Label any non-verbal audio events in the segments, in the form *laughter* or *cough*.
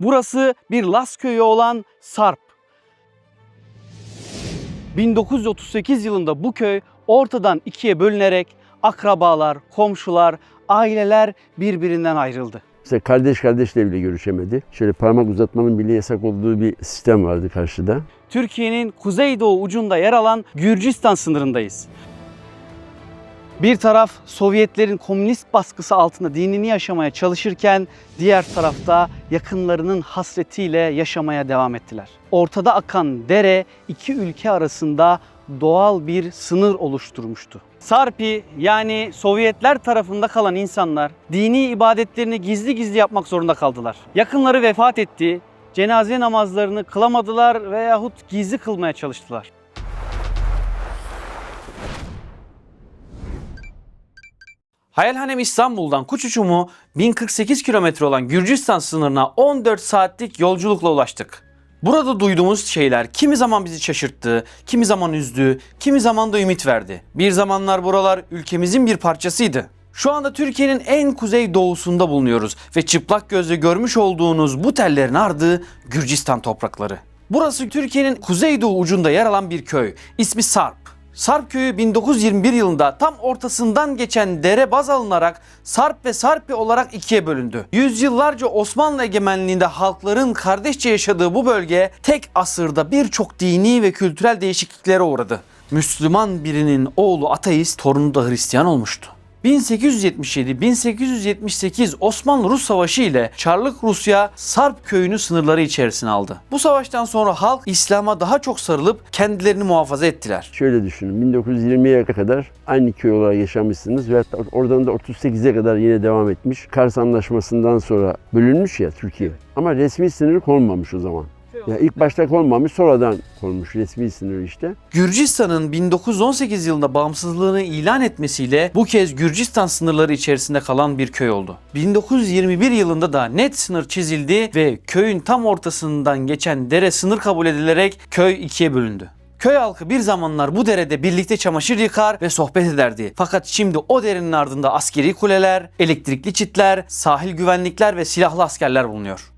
Burası bir Las köyü olan Sarp. 1938 yılında bu köy ortadan ikiye bölünerek akrabalar, komşular, aileler birbirinden ayrıldı. Mesela kardeş kardeşle bile görüşemedi. Şöyle parmak uzatmanın bile yasak olduğu bir sistem vardı karşıda. Türkiye'nin kuzeydoğu ucunda yer alan Gürcistan sınırındayız. Bir taraf Sovyetlerin komünist baskısı altında dinini yaşamaya çalışırken diğer tarafta yakınlarının hasretiyle yaşamaya devam ettiler. Ortada akan dere iki ülke arasında doğal bir sınır oluşturmuştu. Sarpi yani Sovyetler tarafında kalan insanlar dini ibadetlerini gizli gizli yapmak zorunda kaldılar. Yakınları vefat etti, cenaze namazlarını kılamadılar veyahut gizli kılmaya çalıştılar. Hayalhanem İstanbul'dan kuş uçumu 1048 kilometre olan Gürcistan sınırına 14 saatlik yolculukla ulaştık. Burada duyduğumuz şeyler kimi zaman bizi şaşırttı, kimi zaman üzdü, kimi zaman da ümit verdi. Bir zamanlar buralar ülkemizin bir parçasıydı. Şu anda Türkiye'nin en kuzey doğusunda bulunuyoruz ve çıplak gözle görmüş olduğunuz bu tellerin ardı Gürcistan toprakları. Burası Türkiye'nin kuzeydoğu ucunda yer alan bir köy. İsmi Sarp. Sarp köyü 1921 yılında tam ortasından geçen dere baz alınarak Sarp ve Sarpi olarak ikiye bölündü. Yüzyıllarca Osmanlı egemenliğinde halkların kardeşçe yaşadığı bu bölge tek asırda birçok dini ve kültürel değişikliklere uğradı. Müslüman birinin oğlu ateist, torunu da Hristiyan olmuştu. 1877-1878 Osmanlı-Rus Savaşı ile Çarlık Rusya Sarp köyünü sınırları içerisine aldı. Bu savaştan sonra halk İslam'a daha çok sarılıp kendilerini muhafaza ettiler. Şöyle düşünün 1920'ye kadar aynı köy olarak yaşamışsınız ve hatta oradan da 38'e kadar yine devam etmiş. Kars Anlaşması'ndan sonra bölünmüş ya Türkiye. Ama resmi sınır konmamış o zaman. Ya ilk başta konmamış sonradan konmuş resmi sınır işte. Gürcistan'ın 1918 yılında bağımsızlığını ilan etmesiyle bu kez Gürcistan sınırları içerisinde kalan bir köy oldu. 1921 yılında da net sınır çizildi ve köyün tam ortasından geçen dere sınır kabul edilerek köy ikiye bölündü. Köy halkı bir zamanlar bu derede birlikte çamaşır yıkar ve sohbet ederdi. Fakat şimdi o derenin ardında askeri kuleler, elektrikli çitler, sahil güvenlikler ve silahlı askerler bulunuyor.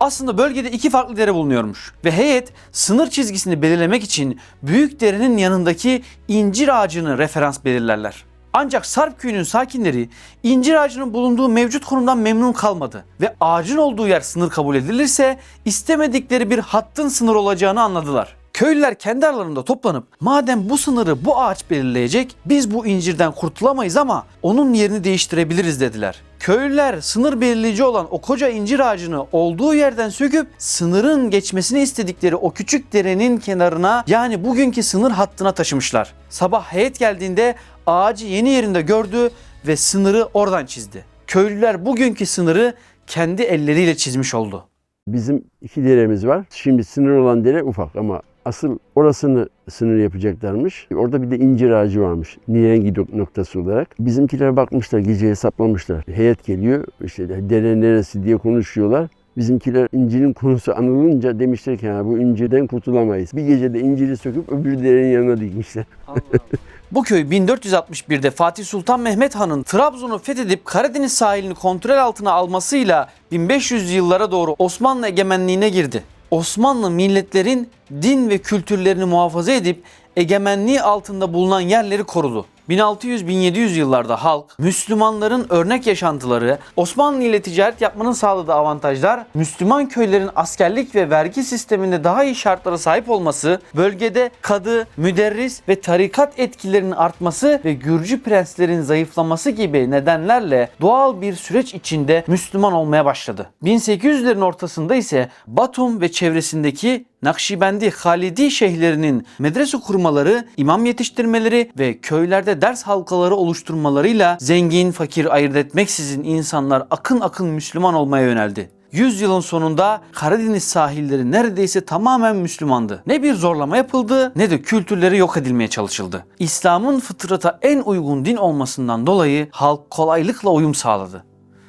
Aslında bölgede iki farklı dere bulunuyormuş ve heyet sınır çizgisini belirlemek için büyük derenin yanındaki incir ağacını referans belirlerler. Ancak Sarp köyünün sakinleri incir ağacının bulunduğu mevcut konumdan memnun kalmadı ve ağacın olduğu yer sınır kabul edilirse istemedikleri bir hattın sınır olacağını anladılar. Köylüler kendi aralarında toplanıp madem bu sınırı bu ağaç belirleyecek biz bu incirden kurtulamayız ama onun yerini değiştirebiliriz dediler. Köylüler sınır belirleyici olan o koca incir ağacını olduğu yerden söküp sınırın geçmesini istedikleri o küçük derenin kenarına yani bugünkü sınır hattına taşımışlar. Sabah heyet geldiğinde ağacı yeni yerinde gördü ve sınırı oradan çizdi. Köylüler bugünkü sınırı kendi elleriyle çizmiş oldu. Bizim iki deremiz var. Şimdi sınır olan dere ufak ama asıl orasını sınır yapacaklarmış. Orada bir de incir ağacı varmış. Nirengi dok- noktası olarak. Bizimkiler bakmışlar, gece hesaplamışlar. Heyet geliyor, işte dere neresi diye konuşuyorlar. Bizimkiler incirin konusu anılınca demişler ki ha, bu incirden kurtulamayız. Bir gecede inciri söküp öbür derenin yanına dikmişler. *laughs* Bu köy 1461'de Fatih Sultan Mehmet Han'ın Trabzon'u fethedip Karadeniz sahilini kontrol altına almasıyla 1500 yıllara doğru Osmanlı egemenliğine girdi. Osmanlı milletlerin din ve kültürlerini muhafaza edip egemenliği altında bulunan yerleri korudu. 1600-1700 yıllarda halk, Müslümanların örnek yaşantıları, Osmanlı ile ticaret yapmanın sağladığı avantajlar, Müslüman köylerin askerlik ve vergi sisteminde daha iyi şartlara sahip olması, bölgede kadı, müderris ve tarikat etkilerinin artması ve Gürcü prenslerin zayıflaması gibi nedenlerle doğal bir süreç içinde Müslüman olmaya başladı. 1800'lerin ortasında ise Batum ve çevresindeki Nakşibendi Halidi şeyhlerinin medrese kurmaları, imam yetiştirmeleri ve köylerde ders halkaları oluşturmalarıyla zengin, fakir ayırt etmeksizin insanlar akın akın Müslüman olmaya yöneldi. Yüzyılın sonunda Karadeniz sahilleri neredeyse tamamen Müslümandı. Ne bir zorlama yapıldı ne de kültürleri yok edilmeye çalışıldı. İslam'ın fıtrata en uygun din olmasından dolayı halk kolaylıkla uyum sağladı.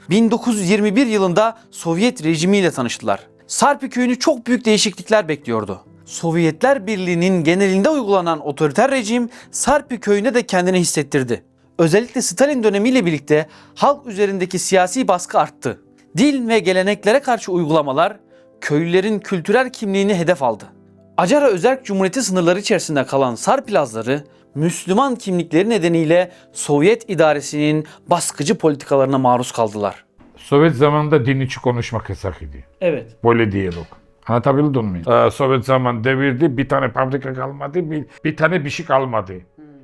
1921 yılında Sovyet rejimiyle tanıştılar. Sarpi köyünü çok büyük değişiklikler bekliyordu. Sovyetler Birliği'nin genelinde uygulanan otoriter rejim Sarpi köyüne de kendini hissettirdi. Özellikle Stalin dönemiyle birlikte halk üzerindeki siyasi baskı arttı. Dil ve geleneklere karşı uygulamalar köylülerin kültürel kimliğini hedef aldı. Acara Özerk Cumhuriyeti sınırları içerisinde kalan Sarpilazları Müslüman kimlikleri nedeniyle Sovyet idaresinin baskıcı politikalarına maruz kaldılar. Sovyet zamanında din içi konuşmak yasak idi. Evet. Böyle diyalog. Anlatabildim mi? Ee, Sovyet zaman devirdi. Bir tane fabrika kalmadı. Bir, bir tane bir şey kalmadı.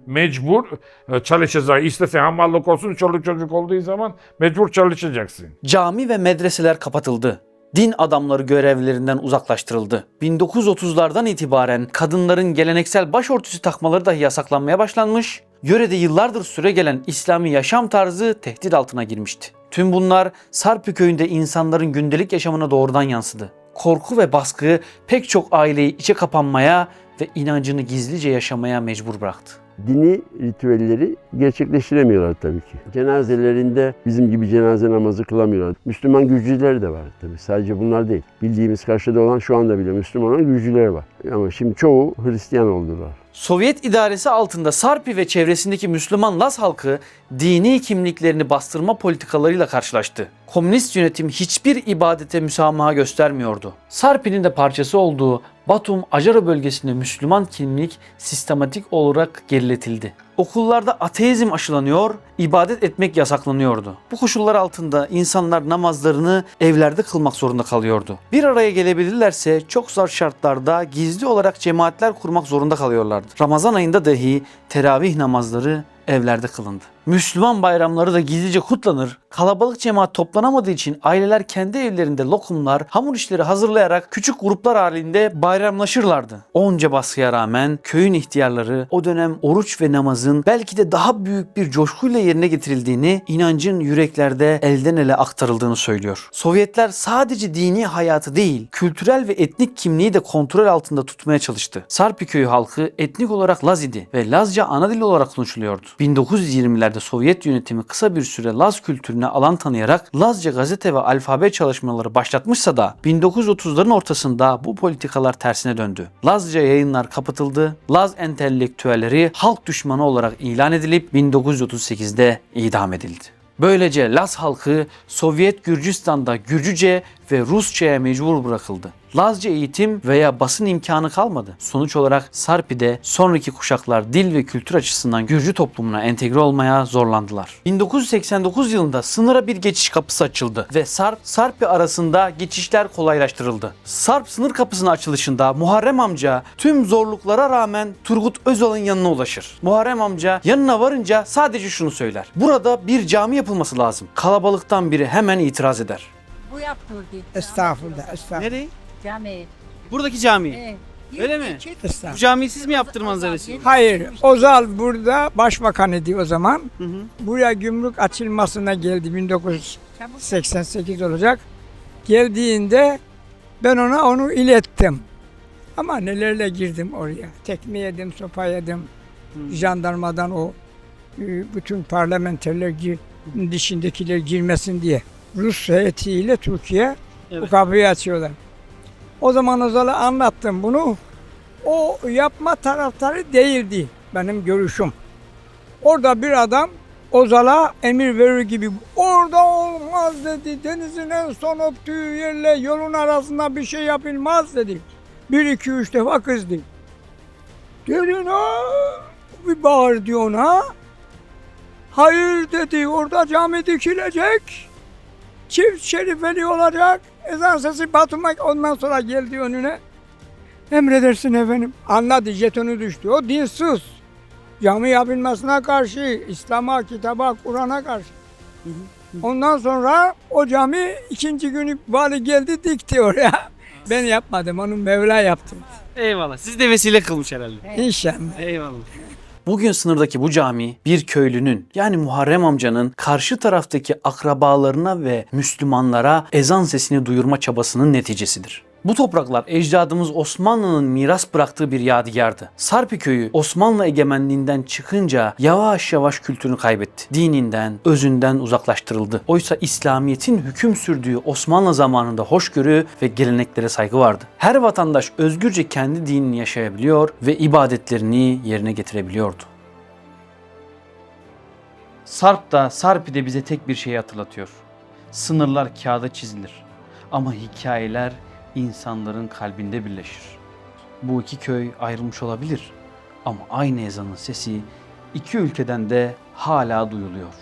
Mecbur e, çalışacak. İstese hamallık olsun çoluk çocuk olduğu zaman mecbur çalışacaksın. Cami ve medreseler kapatıldı. Din adamları görevlerinden uzaklaştırıldı. 1930'lardan itibaren kadınların geleneksel başörtüsü takmaları dahi yasaklanmaya başlanmış, yörede yıllardır süre gelen İslami yaşam tarzı tehdit altına girmişti. Tüm bunlar Sarpı köyünde insanların gündelik yaşamına doğrudan yansıdı. Korku ve baskı pek çok aileyi içe kapanmaya ve inancını gizlice yaşamaya mecbur bıraktı. Dini ritüelleri gerçekleştiremiyorlar tabii ki. Cenazelerinde bizim gibi cenaze namazı kılamıyorlar. Müslüman Gürcüler de var tabii. Sadece bunlar değil. Bildiğimiz karşıda olan şu anda bile Müslüman olan Gürcüler var. Ama şimdi çoğu Hristiyan oldular. Sovyet idaresi altında Sarpi ve çevresindeki Müslüman Laz halkı dini kimliklerini bastırma politikalarıyla karşılaştı. Komünist yönetim hiçbir ibadete müsamaha göstermiyordu. Sarpi'nin de parçası olduğu Batum Acara bölgesinde Müslüman kimlik sistematik olarak geriletildi. Okullarda ateizm aşılanıyor, ibadet etmek yasaklanıyordu. Bu koşullar altında insanlar namazlarını evlerde kılmak zorunda kalıyordu. Bir araya gelebilirlerse çok zor şartlarda gizli olarak cemaatler kurmak zorunda kalıyorlardı. Ramazan ayında dahi teravih namazları evlerde kılındı. Müslüman bayramları da gizlice kutlanır. Kalabalık cemaat toplanamadığı için aileler kendi evlerinde lokumlar, hamur işleri hazırlayarak küçük gruplar halinde bayramlaşırlardı. Onca baskıya rağmen köyün ihtiyarları o dönem oruç ve namazın belki de daha büyük bir coşkuyla yerine getirildiğini, inancın yüreklerde elden ele aktarıldığını söylüyor. Sovyetler sadece dini hayatı değil, kültürel ve etnik kimliği de kontrol altında tutmaya çalıştı. Sarpi köyü halkı etnik olarak Laz idi ve Lazca ana dil olarak konuşuluyordu. 1920'lerde Sovyet yönetimi kısa bir süre Laz kültürüne alan tanıyarak Lazca gazete ve alfabe çalışmaları başlatmışsa da 1930'ların ortasında bu politikalar tersine döndü. Lazca yayınlar kapatıldı, Laz entelektüelleri halk düşmanı olarak ilan edilip 1938'de idam edildi. Böylece Laz halkı Sovyet Gürcistan'da Gürcüce ve Rusça'ya mecbur bırakıldı. Lazca eğitim veya basın imkanı kalmadı. Sonuç olarak Sarpi'de sonraki kuşaklar dil ve kültür açısından Gürcü toplumuna entegre olmaya zorlandılar. 1989 yılında sınıra bir geçiş kapısı açıldı ve Sarp, Sarpi arasında geçişler kolaylaştırıldı. Sarp sınır kapısının açılışında Muharrem amca tüm zorluklara rağmen Turgut Özal'ın yanına ulaşır. Muharrem amca yanına varınca sadece şunu söyler. Burada bir cami yapılması lazım. Kalabalıktan biri hemen itiraz eder. Bu yaptırdı. Estağfurullah, estağfurullah. Nereye? Cami. Buradaki cami. Evet. Öyle mi? Bu camiyi siz mi yaptırmanız arası? Hayır, Ozal burada başbakan idi o zaman. Hı hı. Buraya gümrük açılmasına geldi 1988 olacak. Geldiğinde ben ona onu ilettim. Ama nelerle girdim oraya. Tekme yedim, sopa yedim. Jandarmadan o e, bütün parlamenterler gir, dışındakiler girmesin diye. Rus heyetiyle Türkiye bu Evet. kapıyı açıyorlar. O zaman Ozal'a anlattım bunu. O yapma taraftarı değildi benim görüşüm. Orada bir adam Ozal'a emir verir gibi orada olmaz dedi. Denizin en son öptüğü yerle yolun arasında bir şey yapılmaz dedi. Bir iki üç defa kızdı. Dedin ha bir bağır diyor ona. Hayır dedi orada cami dikilecek. Çift şerifeli olacak. Ezan sesi Batum'a ondan sonra geldi önüne. Emredersin efendim. Anladı jetonu düştü. O dinsiz. Cami yapılmasına karşı, İslam'a, kitaba, Kur'an'a karşı. Ondan sonra o cami ikinci günü vali geldi dikti oraya. *laughs* Ben yapmadım, onu Mevla yaptı. Eyvallah. Siz de vesile kılmış herhalde. İnşallah. Eyvallah. Bugün sınırdaki bu cami bir köylünün yani Muharrem amcanın karşı taraftaki akrabalarına ve Müslümanlara ezan sesini duyurma çabasının neticesidir. Bu topraklar ecdadımız Osmanlı'nın miras bıraktığı bir yadigardı. Sarpi köyü Osmanlı egemenliğinden çıkınca yavaş yavaş kültürünü kaybetti. Dininden, özünden uzaklaştırıldı. Oysa İslamiyet'in hüküm sürdüğü Osmanlı zamanında hoşgörü ve geleneklere saygı vardı. Her vatandaş özgürce kendi dinini yaşayabiliyor ve ibadetlerini yerine getirebiliyordu. Sarp da Sarpi de bize tek bir şeyi hatırlatıyor. Sınırlar kağıda çizilir. Ama hikayeler insanların kalbinde birleşir. Bu iki köy ayrılmış olabilir ama aynı ezanın sesi iki ülkeden de hala duyuluyor.